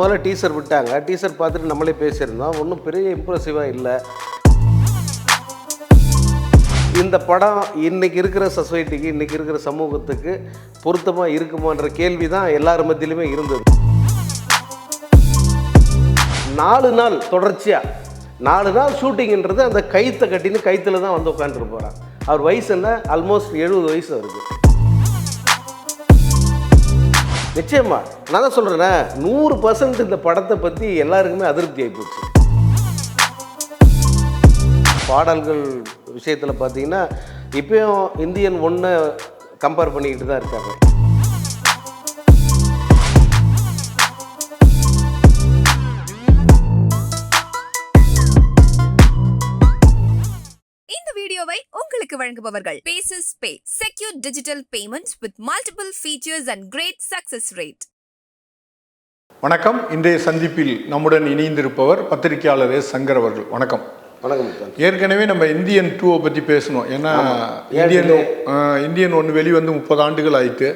முதல்ல டீசர் விட்டாங்க. டீசர் பார்த்துட்டு நம்மளே பேசியிருந்தோம். ஒன்றும் பெரிய இம்ப்ரெசிவாக இல்லை. இந்த படம் இன்றைக்கி இருக்கிற சொசைட்டிக்கு இன்றைக்கி இருக்கிற சமூகத்துக்கு பொருத்தமாக இருக்குமான்ற கேள்வி தான் எல்லார் மத்தியிலுமே இருந்தது. நாலு நாள் தொடர்ச்சியாக நாலு நாள் ஷூட்டிங்ன்றது அந்த கைத்தை கட்டின்னு கைத்தில் தான் வந்து உட்காந்துட்டு போகிறான் அவர் வயசு என்ன? ஆல்மோஸ்ட் எழுபது வயசு வருது. நிச்சயமா. நான் தான் சொல்கிறேனே நூறு பர்சன்ட் இந்த படத்தை பற்றி எல்லாருக்குமே அதிருப்தி ஆகிப்போச்சு பாடல்கள் விஷயத்தில் பார்த்தீங்கன்னா இப்பயும் இந்தியன் ஒன்றை கம்பேர் பண்ணிக்கிட்டு தான் இருக்காங்க. வழங்குபவர்கள். Bases pay secure digital payments with multiple features and great success rate வணக்கம். இன்றைய சந்திப்பில் நம்முடன் இணைந்திருப்பவர் பத்திரிகையாளர் எஸ். சங்கர் அவர்கள். வணக்கம். வணக்கம். ஏற்கனவே நம்ம இந்தியன் டூவை பற்றி பேசணும் ஏன்னா ஏன் இந்தியன் இந்தியன் ஒன்று வெளிவந்து முப்பது ஆண்டுகள் ஆயிட்டு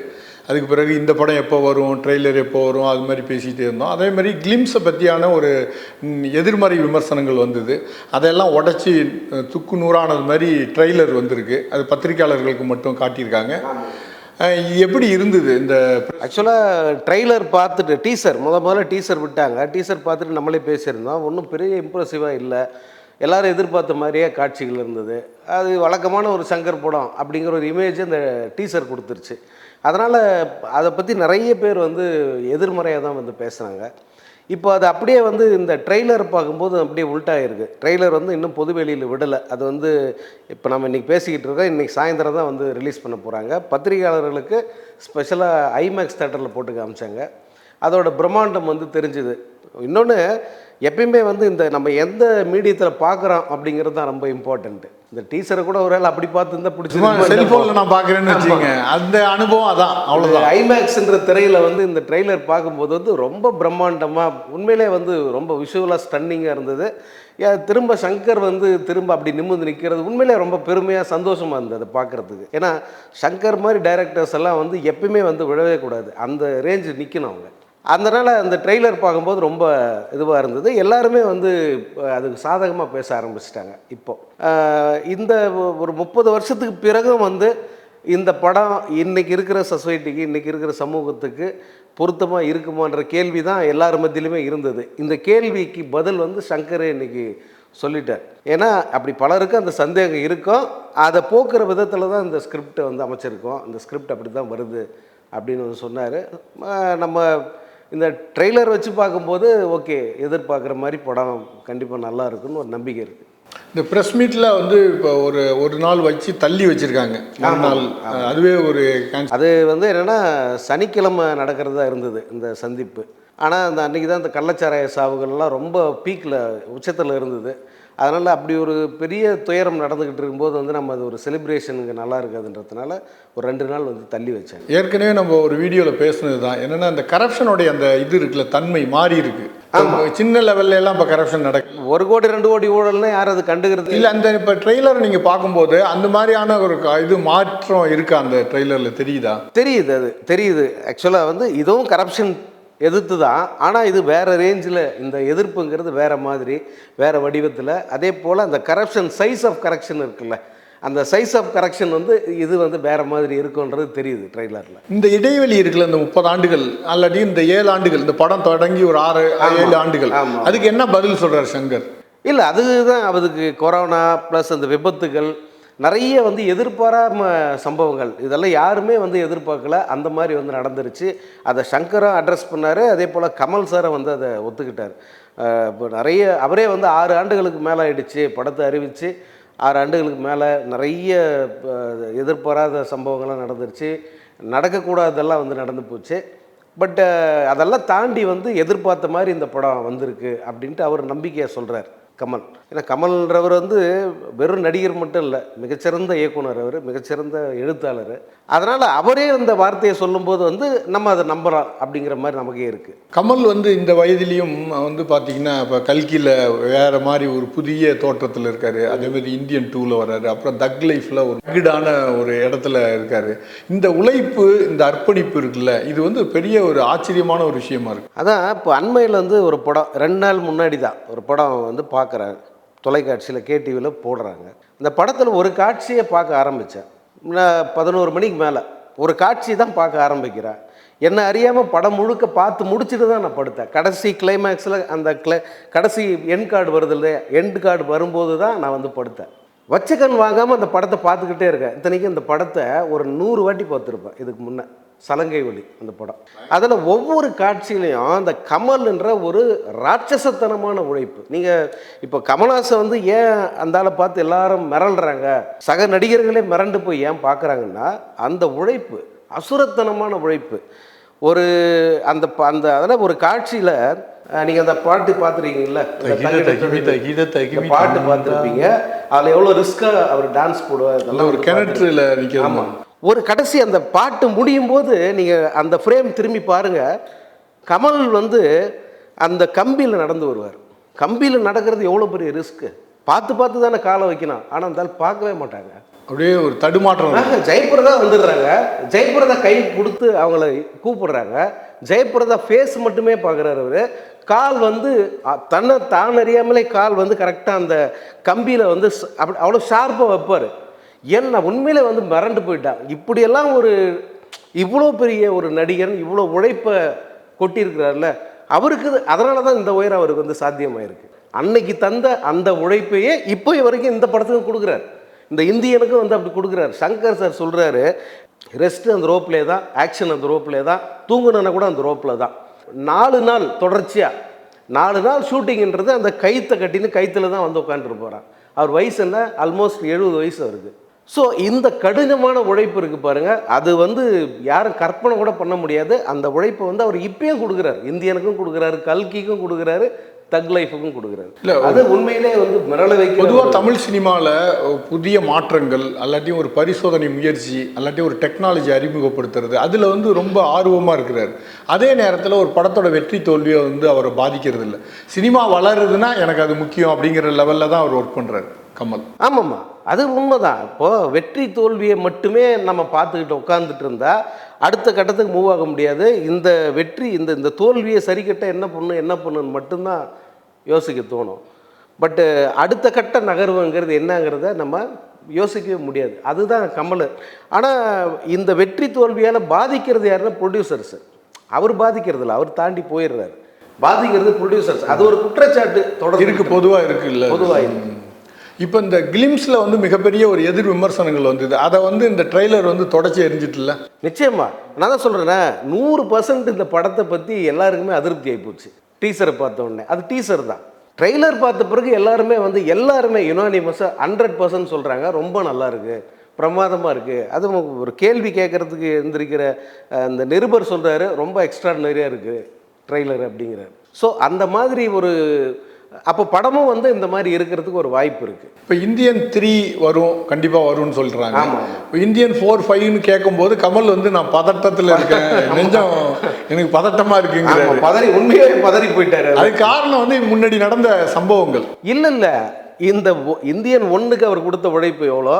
அதுக்கு பிறகு இந்த படம் எப்போ வரும் ட்ரெய்லர் எப்போ வரும் அது மாதிரி பேசிகிட்டே இருந்தோம். அதே மாதிரி கிளிம்ஸை பற்றியான ஒரு எதிர்மறை விமர்சனங்கள் வந்தது. அதெல்லாம் உடச்சி துக்கு நூறானது மாதிரி ட்ரெய்லர் வந்திருக்கு. அது பத்திரிகையாளர்களுக்கு மட்டும் காட்டியிருக்காங்க. எப்படி இருந்தது இந்த ஆக்சுவலாக ட்ரெய்லர் பார்த்துட்டு டீசர் முத முதல்ல டீசர் விட்டாங்க. டீசர் பார்த்துட்டு நம்மளே பேசியிருந்தோம். ஒன்றும் பெரிய இம்ப்ரெசிவாக இல்லை. எல்லோரும் எதிர்பார்த்த மாதிரியே காட்சிகள் இருந்தது. அது வழக்கமான ஒரு சங்கர் படம் அப்படிங்கிற ஒரு இமேஜ் அந்த டீசர் கொடுத்துருச்சு. அதனால் அதை பற்றி நிறைய பேர் வந்து எதிர்மறையாக தான் வந்து பேசுகிறாங்க இப்போ அது அப்படியே வந்து இந்த ட்ரெய்லர் பார்க்கும்போது அப்படியே உள்டாயிருக்கு. ட்ரெய்லர் வந்து இன்னும் பொது வெளியில் விடலை. அது வந்து இப்போ நம்ம இன்றைக்கி பேசிக்கிட்டு இருக்கோம். இன்றைக்கி சாயந்தரம் தான் வந்து ரிலீஸ் பண்ண போகிறாங்க பத்திரிகையாளர்களுக்கு ஸ்பெஷலாக ஐமேக்ஸ் தேட்டரில் போட்டு காமிச்சாங்க. அதோட பிரம்மாண்டம் வந்து தெரிஞ்சுது. இன்னொன்று எப்பயுமே வந்து இந்த நம்ம எந்த மீடியத்தில் பார்க்குறோம் அப்படிங்கிறது தான் ரொம்ப இம்பார்ட்டண்ட்டு இந்த டீச்சரை கூட ஒரு வேளை அப்படி பார்த்து இருந்தால் பிடிச்சி செல்போன்ல நான் பார்க்குறேன்னு வச்சுங்க அந்த அனுபவம் அதான் அவ்வளோதான் ஐமேக்ஸ்ன்ற திரையில் வந்து இந்த ட்ரெய்லர் பார்க்கும்போது வந்து ரொம்ப பிரம்மாண்டமாக உண்மையிலே வந்து ரொம்ப விஷுவலாக ஸ்டன்னிங்காக இருந்தது. திரும்ப சங்கர் வந்து திரும்ப அப்படி நிமிர்ந்து நிற்கிறது உண்மையிலே ரொம்ப பெருமையாக சந்தோஷமாக இருந்தது அதை பார்க்குறதுக்கு. ஏன்னா சங்கர் மாதிரி டைரக்டர்ஸ் எல்லாம் வந்து எப்பயுமே வந்து விழவே கூடாது. அந்த ரேஞ்சு நிற்கணும் அவங்க. அதனால் அந்த ட்ரெய்லர் பார்க்கும்போது ரொம்ப இதுவாக இருந்தது. எல்லாருமே வந்து அதுக்கு சாதகமாக பேச ஆரம்பிச்சிட்டாங்க இப்போது இந்த ஒரு முப்பது வருஷத்துக்கு பிறகும் வந்து இந்த படம் இன்றைக்கி இருக்கிற சொசைட்டிக்கு இன்றைக்கி இருக்கிற சமூகத்துக்கு பொருத்தமாக இருக்குமான்ற கேள்வி தான் எல்லார் மத்தியிலுமே இருந்தது. இந்த கேள்விக்கு பதில் வந்து சங்கரே இன்னைக்கு சொல்லிட்டார். ஏன்னா அப்படி பலருக்கு அந்த சந்தேகம் இருக்கும். அதை போக்குற விதத்தில் தான் இந்த ஸ்கிரிப்டை வந்து அமைச்சிருக்கோம். இந்த ஸ்கிரிப்ட் அப்படி தான் வருது அப்படின்னு வந்து சொன்னார். நம்ம இந்த ட்ரெய்லர் வச்சு பார்க்கும்போது ஓகே எதிர்பார்க்குற மாதிரி படம் கண்டிப்பாக நல்லா இருக்குன்னு ஒரு நம்பிக்கை இருக்குது இந்த ப்ரெஸ் மீட்டில் வந்து இப்போ ஒரு ஒரு நாள் வச்சு தள்ளி வச்சிருக்காங்க. நாள். அதுவே ஒரு. அது வந்து என்னென்னா சனிக்கிழமை நடக்கிறதா இருந்தது இந்த சந்திப்பு. ஆனால் அந்த அன்றைக்கி தான் இந்த கள்ளச்சாராய சாவுகள்லாம் ரொம்ப பீக்கில் உச்சத்தில் இருந்தது. அதனால் அப்படி ஒரு பெரிய துயரம் நடந்துக்கிட்டு இருக்கும்போது வந்து நம்ம அது ஒரு செலிப்ரேஷனுக்கு நல்லா இருக்காதுன்றதுனால ஒரு ரெண்டு நாள் வந்து தள்ளி வச்சாங்க. ஏற்கனவே நம்ம ஒரு வீடியோவில் பேசுனது தான் என்னன்னா அந்த கரப்ஷனுடைய அந்த இது இருக்குல்ல தன்மை மாறி இருக்கு. சின்ன லெவல்ல எல்லாம் இப்போ கரப்ஷன் நடக்குது ஒரு கோடி ரெண்டு கோடி ஊழல்னா யாரும் அது கண்டுக்கிறது? இல்லை அந்த இப்போ ட்ரெய்லர் நீங்கள் பார்க்கும்போது அந்த மாதிரியான ஒரு இது மாற்றம் இருக்கா அந்த ட்ரெய்லரில் தெரியுதா? தெரியுது அது தெரியுது. ஆக்சுவலாக வந்து இதுவும் கரப்ஷன் எதிர்த்து தான் ஆனால் இது வேறு ரேஞ்சில் இந்த எதிர்ப்புங்கிறது வேறு மாதிரி வேறு வடிவத்தில். அதே போல் அந்த கரப்ஷன் சைஸ் ஆஃப் கரெக்ஷன் இருக்குல்ல அந்த சைஸ் ஆஃப் கரெக்ஷன் வந்து இது வந்து வேறு மாதிரி இருக்குன்றது தெரியுது ட்ரெய்லரில் இந்த இடைவெளி இருக்குல்ல இந்த முப்பது ஆண்டுகள் அல்லது இந்த ஏழு ஆண்டுகள் இந்த படம் தொடங்கி ஒரு ஆறு ஏழு ஆண்டுகள். அதுக்கு என்ன பதில் சொல்றாரு சங்கர்? இல்லை அதுதான் அதுக்கு கொரோனா ப்ளஸ் அந்த விபத்துகள் நிறைய வந்து எதிர்பாராம சம்பவங்கள். இதெல்லாம் யாருமே வந்து எதிர்பார்க்கல. அந்த மாதிரி வந்து நடந்துருச்சு. அதை சங்கரும் அட்ரஸ் பண்ணார். அதே போல் கமல் சாரை வந்து அதை ஒத்துக்கிட்டார். இப்போ நிறைய அவரே வந்து ஆறு ஆண்டுகளுக்கு மேலே ஆயிடுச்சு. படத்தை அறிவித்து ஆறு ஆண்டுகளுக்கு மேலே நிறைய எதிர்பாராத சம்பவங்கள்லாம் நடந்துருச்சு. நடக்கக்கூடாததெல்லாம் வந்து நடந்து போச்சு. பட்டு அதெல்லாம் தாண்டி வந்து எதிர்பார்த்த மாதிரி இந்த படம் வந்திருக்கு அப்படின்ட்டு அவர் நம்பிக்கையை சொல்கிறார் கமல். ஏன்னா கமல்ன்றவர் வந்து வெறும் நடிகர் மட்டும் இல்லை மிகச்சிறந்த இயக்குனர் அவர் மிகச்சிறந்த எழுத்தாளர். அதனால் அவரே இந்த வார்த்தையை சொல்லும்போது வந்து நம்ம அதை நம்பலாம் அப்படிங்கிற மாதிரி நமக்கே இருக்குது கமல் வந்து இந்த வயதிலையும் வந்து பார்த்தீங்கன்னா இப்போ கல்கியில் வேற மாதிரி ஒரு புதிய தோற்றத்தில் இருக்காரு. அதே மாதிரி இந்தியன் டூவில் வர்றாரு. அப்புறம் தக் லைஃப்பில் ஒரு கிடான ஒரு இடத்துல இருக்காரு. இந்த உழைப்பு இந்த அர்ப்பணிப்பு இருக்குல்ல இது வந்து பெரிய ஒரு ஆச்சரியமான ஒரு விஷயமா இருக்கு. அதான் இப்போ அண்மையில் வந்து ஒரு படம் ரெண்டு நாள் முன்னாடி தான் ஒரு படம் வந்து பார்க்குறேன் தொலைக்காட்சியில் கேடிவியில் போடுறாங்க. இந்த படத்தில் ஒரு காட்சியை பார்க்க ஆரம்பித்தேன் நான் பதினோரு மணிக்கு மேலே ஒரு காட்சி தான் பார்க்க ஆரம்பிக்கிறேன். என்ன அறியாமல் படம் முழுக்க பார்த்து முடிச்சுட்டு தான் நான் படுத்தேன். கடைசி கிளைமேக்ஸில் அந்த கிளை கடைசி எண்ட் கார்டு வருது இல்லையா? எண்ட் கார்டு வரும்போது தான் நான் வந்து படுத்தேன். வச்ச கண் வாங்காமல் அந்த படத்தை பார்த்துக்கிட்டே இருக்கேன். இத்தனைக்கும் இந்த படத்தை ஒரு நூறு வாட்டி பார்த்துருப்பேன். இதுக்கு முன்னே. சலங்கை ஒலி அந்த படம். அதில் ஒவ்வொரு காட்சியிலையும் அந்த கமல்ன்ற ஒரு ராட்சசத்தனமான உழைப்பு. நீங்கள் இப்போ கமல்ஹாசன் வந்து ஏன் அந்த ஆளை பார்த்து எல்லாரும் மிரள்றாங்க? சக நடிகர்களே மிரண்டு போய் ஏன் பார்க்குறாங்கன்னா அந்த உழைப்பு அசுரத்தனமான உழைப்பு. ஒரு அந்த அந்த அதில் ஒரு காட்சியில் நீங்கள் அந்த பாட்டு பார்த்துருக்கீங்கல்ல? இந்த பாட்டு பார்த்துருப்பீங்க. அதில் எவ்வளோ ரிஸ்க்காக அவர் டான்ஸ் போடுவார்? ஒரு கிணற்றுல ஆமாம் ஒரு கடைசி அந்த பாட்டு முடியும் போது நீங்கள் அந்த ஃப்ரேம் திரும்பி பாருங்க. கமல் வந்து அந்த கம்பியில் நடந்து வருவார். கம்பியில் நடக்கிறது எவ்வளோ பெரிய ரிஸ்க்கு பார்த்து பார்த்து தானே காலை வைக்கணும். ஆனால் இருந்தாலும் பார்க்கவே மாட்டாங்க. அப்படியே ஒரு தடுமாற்றம் ஜெயபிரதா வந்துடுறாங்க. ஜெயபிரதா கை கொடுத்து அவங்கள கூப்பிடுறாங்க. ஜெயபிரதா ஃபேஸ் மட்டுமே பார்க்குறாரு அவர். கால் வந்து தன்னை தான் அறியாமலே கால் வந்து கரெக்டாக அந்த கம்பியில் வந்து அப்படி அவ்வளோ ஷார்ப்பாக வைப்பார். ஏன்னா உண்மையில் வந்து மிரண்டு போயிட்டான் இப்படியெல்லாம் ஒரு இவ்வளோ பெரிய ஒரு நடிகன் இவ்வளோ உழைப்பை கொட்டியிருக்கிறார்ல அவருக்கு அதனால தான் இந்த உயரம் அவருக்கு வந்து சாத்தியமாயிருக்கு. அன்னைக்கு தந்த அந்த உழைப்பையே இப்போ வரைக்கும் இந்த படத்துக்கும் கொடுக்குறாரு. இந்த இந்தியனுக்கும் வந்து அப்படி கொடுக்குறாரு. சங்கர் சார் சொல்கிறாரு ரெஸ்ட் அந்த ரோப்லே தான் ஆக்ஷன் அந்த ரோப்லே தான் தூங்கணுன்னா கூட அந்த ரோப்பில் தான். நாலு நாள் தொடர்ச்சியாக நாலு நாள் ஷூட்டிங்ன்றது அந்த கைத்தை கட்டின்னு கைத்தில் தான் வந்து உட்காந்துட்டு போகிறான் அவர் வயசு என்ன? ஆல்மோஸ்ட் எழுபது வயசு அவருக்கு. ஸோ இந்த கடினமான உழைப்பு இருக்குது பாருங்கள் அது வந்து யாரும் கற்பனை கூட பண்ண முடியாது. அந்த உழைப்பை வந்து அவர் இப்பயும் கொடுக்குறாரு. இந்தியனுக்கும் கொடுக்குறாரு கல்கிக்கும் கொடுக்குறாரு தக் லைஃபுக்கும் கொடுக்குறாரு. இல்ல, அது உண்மையிலே வந்து மிரள வைக்கிற பொதுவாக தமிழ் சினிமாவில் புதிய மாற்றங்கள் அல்லாட்டியும் ஒரு பரிசோதனை முயற்சி அல்லாட்டியும் ஒரு டெக்னாலஜி அறிமுகப்படுத்துறது அதில் வந்து ரொம்ப ஆர்வமாக இருக்கிறார். அதே நேரத்தில் ஒரு படத்தோட வெற்றி தோல்வியை வந்து அவரை பாதிக்கிறது இல்லை சினிமா வளருதுன்னா எனக்கு அது முக்கியம் அப்படிங்கிற லெவலில் தான் அவர் ஒர்க் பண்ணுறாரு கமல். ஆமாம்மா. அது உண்மைதான். இப்போது வெற்றி தோல்வியை மட்டுமே நம்ம பார்த்துக்கிட்டு உட்காந்துட்டு இருந்தா அடுத்த கட்டத்துக்கு மூவ் ஆக முடியாது. இந்த வெற்றி இந்த இந்த தோல்வியை சரி கட்ட என்ன பண்ணும் என்ன பண்ணுன்னு மட்டும்தான் யோசிக்க தோணும். பட்டு அடுத்த கட்ட நகர்வுங்கிறது என்னங்கிறத நம்ம யோசிக்கவே முடியாது. அதுதான் கமல். ஆனால் இந்த வெற்றி தோல்வியால் பாதிக்கிறது யாருன்னா ப்ரொடியூசர்ஸ் அவர் பாதிக்கிறது இல்லை. அவர் தாண்டி போயிடுறாரு. பாதிக்கிறது ப்ரொடியூசர்ஸ் அது ஒரு குற்றச்சாட்டு தொடர்ந்து இருக்கு பொதுவாக இருக்கு இல்லை பொதுவாக இருக்கு. இப்போ இந்த கிளிம்ஸில் வந்து மிகப்பெரிய ஒரு எதிர் விமர்சனங்கள் வந்தது. அதை வந்து இந்த ட்ரெய்லர் வந்து தொடச்சி எரிஞ்சிட்டுல நிச்சயமா. நான் தான் சொல்கிறேன்னா நூறு பர்சன்ட் இந்த படத்தை பற்றி எல்லாருக்குமே அதிருப்தி ஆகிப்போச்சு டீசரை பார்த்த உடனே. அது டீசர் தான். ட்ரெய்லர் பார்த்த பிறகு எல்லாருமே வந்து எல்லாருமே யுனானிமஸாக ஹண்ட்ரட் பர்சன்ட் சொல்கிறாங்க ரொம்ப நல்லா இருக்கு. பிரமாதமாக இருக்குது அதுவும் ஒரு கேள்வி கேட்குறதுக்கு இருந்திருக்கிற அந்த நிருபர் சொல்கிறாரு ரொம்ப எக்ஸ்ட்ராடினரியாக இருக்குது ட்ரெய்லர் அப்படிங்கிறார். ஸோ அந்த மாதிரி ஒரு அப்போ படமும் வந்து இந்த மாதிரி இருக்கிறதுக்கு ஒரு வாய்ப்பு இருக்குது இப்போ இந்தியன் த்ரீ வரும் கண்டிப்பாக வரும்னு சொல்கிறாங்க ஆமா. இப்போ இந்தியன் ஃபோர் ஃபைவ்னு கேட்கும்போது கமல் வந்து நான் பதட்டத்தில் இருக்கேன். நெஞ்சம் எனக்கு பதட்டமாக இருக்குங்கிறாரு. பதறி உண்மையே பதறி போயிட்டாரு. அதுக்கு காரணம் வந்து முன்னாடி நடந்த சம்பவங்கள். இல்லை இல்லை. இந்த இந்தியன் ஒன்றுக்கு அவர் கொடுத்த உழைப்பு எவ்வளோ?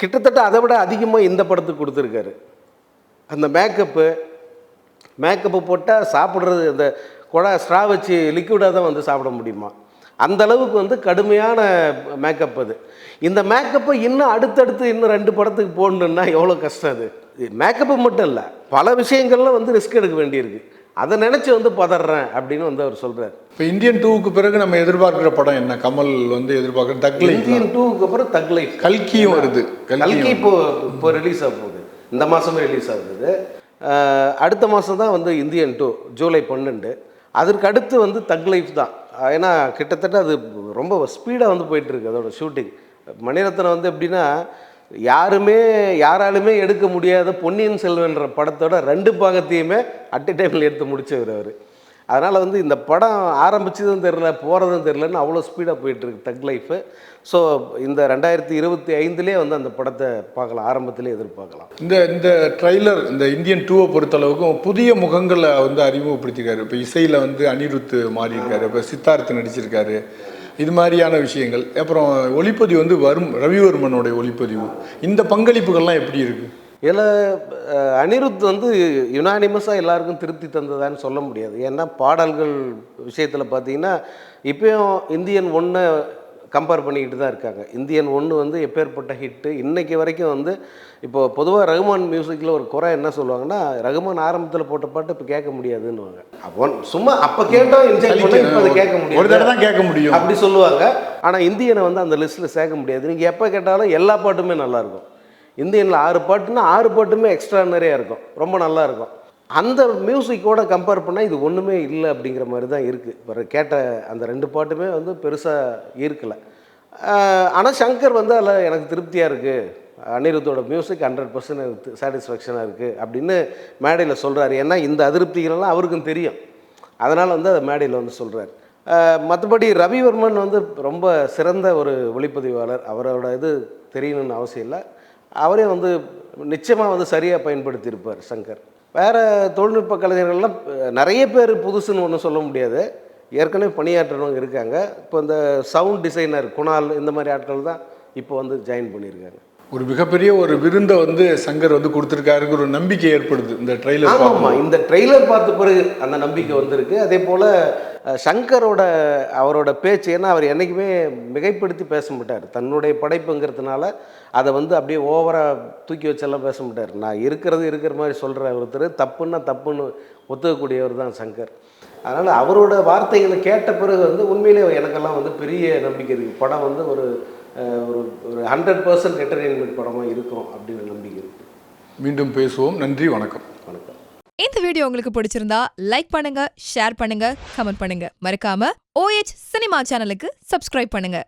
கிட்டத்தட்ட அதை விட அதிகமாக இந்த படத்துக்கு கொடுத்துருக்காரு. அந்த மேக்கப்பு மேக்கப்பு போட்டால் சாப்பிட்றது அந்த குழா ஸ்ட்ரா வச்சு லிக்விடாக தான் வந்து சாப்பிட முடியுமா? அந்த அளவுக்கு வந்து கடுமையான மேக்கப் அது. இந்த மேக்கப்பை இன்னும் அடுத்தடுத்து இன்னும் ரெண்டு படத்துக்கு போடணுன்னா எவ்வளோ கஷ்டம் அது? மேக்கப்பு மட்டும் இல்லை பல விஷயங்கள்ல வந்து ரிஸ்க் எடுக்க வேண்டியிருக்கு. அதை நினச்சி வந்து பதறேன் அப்படின்னு வந்து அவர் சொல்கிறார் இப்போ இந்தியன் டூவுக்கு பிறகு நம்ம எதிர்பார்க்குற படம் என்ன? கமல் வந்து எதிர்பார்க்குற தக்லை இந்தியன் டூவுக்கு அப்புறம் தக் லைஃப் கல்கியும் வருது. கல்கி இப்போ இப்போ ரிலீஸ் ஆக போகுது. இந்த மாதமே ரிலீஸ் ஆகுது. அடுத்த மாதம் தான் வந்து இந்தியன் டூ ஜூலை பன்னெண்டு. அதற்கு அடுத்து வந்து தக் லைஃப் தான். ஏன்னா கிட்டத்தட்ட அது ரொம்ப ஸ்பீடாக வந்து போயிட்டுருக்கு அதோட ஷூட்டிங் மணிரத்னம் வந்து எப்படின்னா யாருமே யாராலுமே எடுக்க முடியாத பொன்னியின் செல்வன்ற படத்தோட ரெண்டு பாகத்தையுமே அட் எ டைமில் எடுத்து முடிச்சவர் அவர். அதனால் வந்து இந்த படம் ஆரம்பிச்சதும் தெரில போகிறதும் தெரிலன்னு அவ்வளோ ஸ்பீடாக போயிட்டுருக்கு தக் லைஃபு ஸோ இந்த ரெண்டாயிரத்தி இருபத்தி ஐந்துலேயே வந்து அந்த படத்தை பார்க்கலாம் ஆரம்பத்திலே எதிர்பார்க்கலாம். இந்த இந்த ட்ரைலர் இந்த இந்தியன் டூவை பொறுத்தளவுக்கும் புதிய முகங்களை வந்து அறிமுகப்படுத்தியிருக்காரு. இப்போ இசையில் வந்து அனிருத் மாறியிருக்காரு இப்போ சித்தார்த்து நடிச்சிருக்காரு. இது மாதிரியான விஷயங்கள். அப்புறம் ஒளிப்பதிவு வந்து வரும் ரவிவர்மனுடைய ஒளிப்பதிவு. இந்த பங்களிப்புகள்லாம் எப்படி இருக்குது இதில் அனிருத் வந்து யுனானிமஸாக எல்லாருக்கும் திருப்தி தந்ததான்னு சொல்ல முடியாது. ஏன்னா பாடல்கள் விஷயத்தில் பார்த்தீங்கன்னா இப்பயும் இந்தியன் ஒன்றை கம்பேர் பண்ணிக்கிட்டு தான் இருக்காங்க. இந்தியன் ஒன்று வந்து எப்பேற்பட்ட ஹிட்டு இன்னைக்கு வரைக்கும் வந்து இப்போ பொதுவாக ரகுமான் மியூசிக்கில் ஒரு குறை என்ன சொல்லுவாங்கன்னா ரகுமான் ஆரம்பத்தில் போட்ட பாட்டு இப்போ கேட்க முடியாதுன்னுவாங்க. அப்போ சும்மா அப்போ கேட்டோம் என்ஜாய் பண்ண இப்போ அதை கேட்க முடியாது. ஒரு தடவை தான் கேட்க முடியும். அப்படி சொல்லுவாங்க. ஆனால் இந்தியனை வந்து அந்த லிஸ்ட்டில் சேர்க்க முடியாது. நீங்கள் எப்போ கேட்டாலும் எல்லா பாட்டுமே நல்லாயிருக்கும் இந்தியனில் ஆறு பாட்டுன்னா ஆறு பாட்டுமே எக்ஸ்ட்ரானரியாக இருக்கும். ரொம்ப நல்லா இருக்கும். அந்த மியூசிக்கோட கம்பேர் பண்ணால் இது ஒன்றுமே இல்லை அப்படிங்கிற மாதிரி தான் இருக்குது இப்போ கேட்ட அந்த ரெண்டு பாட்டுமே வந்து பெருசாக ஈர்க்கலை. ஆனால் சங்கர் வந்து அதில் எனக்கு திருப்தியாக இருக்குது அனிருத்தோட மியூசிக் ஹண்ட்ரட் பர்சன்ட் எனக்கு சாட்டிஸ்ஃபேக்ஷனாக இருக்குது அப்படின்னு மேடையில் சொல்கிறாரு ஏன்னா இந்த அதிருப்திகளெல்லாம் அவருக்கும் தெரியும். அதனால் வந்து அதை மேடையில் வந்து சொல்கிறார் மற்றபடி ரவிவர்மன் வந்து ரொம்ப சிறந்த ஒரு ஒளிப்பதிவாளர். அவரோட இது தெரியணும்னு அவசியம் இல்லை. அவரே வந்து நிச்சயமாக வந்து சரியாக பயன்படுத்தியிருப்பார் சங்கர். வேறு தொழில்நுட்ப கலைஞர்கள்லாம் நிறைய பேர் புதுசுன்னு ஒன்றும் சொல்ல முடியாது. ஏற்கனவே பணியாற்றுறவங்க இருக்காங்க. இப்போ இந்த சவுண்ட் டிசைனர் குணால் இந்த மாதிரி ஆட்கள் தான் இப்போ வந்து ஜாயின் பண்ணியிருக்காங்க. ஒரு மிகப்பெரிய ஒரு விருந்தை வந்து சங்கர் வந்து கொடுத்துருக்காருங்கிற ஒரு நம்பிக்கை ஏற்படுது. இந்த ட்ரைலர் ஆமாம்மா. இந்த ட்ரெய்லர் பார்த்த பிறகு அந்த நம்பிக்கை வந்திருக்கு. அதே போல் சங்கரோட அவரோட பேச்சு ஏன்னா அவர் என்றைக்குமே மிகைப்படுத்தி பேச மாட்டார். தன்னுடைய படைப்புங்கிறதுனால அதை வந்து அப்படியே ஓவராக தூக்கி வச்செல்லாம் பேச மாட்டார். நான் இருக்கிறது இருக்கிற மாதிரி சொல்கிற ஒருத்தர் தப்புன்னா தப்புன்னு ஒத்துக்கக்கூடியவர் தான் சங்கர். அதனால் அவரோட வார்த்தைகளை கேட்ட பிறகு வந்து உண்மையிலே எனக்கெல்லாம் வந்து பெரிய நம்பிக்கை இருக்குது படம் வந்து ஒரு ஒரு ஒரு ஹண்ட்ரட் பர்சன்ட் என்டர்டெயின்மெண்ட் படமாக இருக்கும் அப்படின்னு நம்பிக்கை இருக்குது மீண்டும் பேசுவோம். நன்றி வணக்கம். வணக்கம். இந்த வீடியோ உங்களுக்கு பிடிச்சிருந்தா லைக் பண்ணுங்க ஷேர் பண்ணுங்க கமெண்ட் பண்ணுங்க. மறக்காம ஓஎச் சினிமா சேனலுக்கு சப்ஸ்கிரைப் பண்ணுங்க.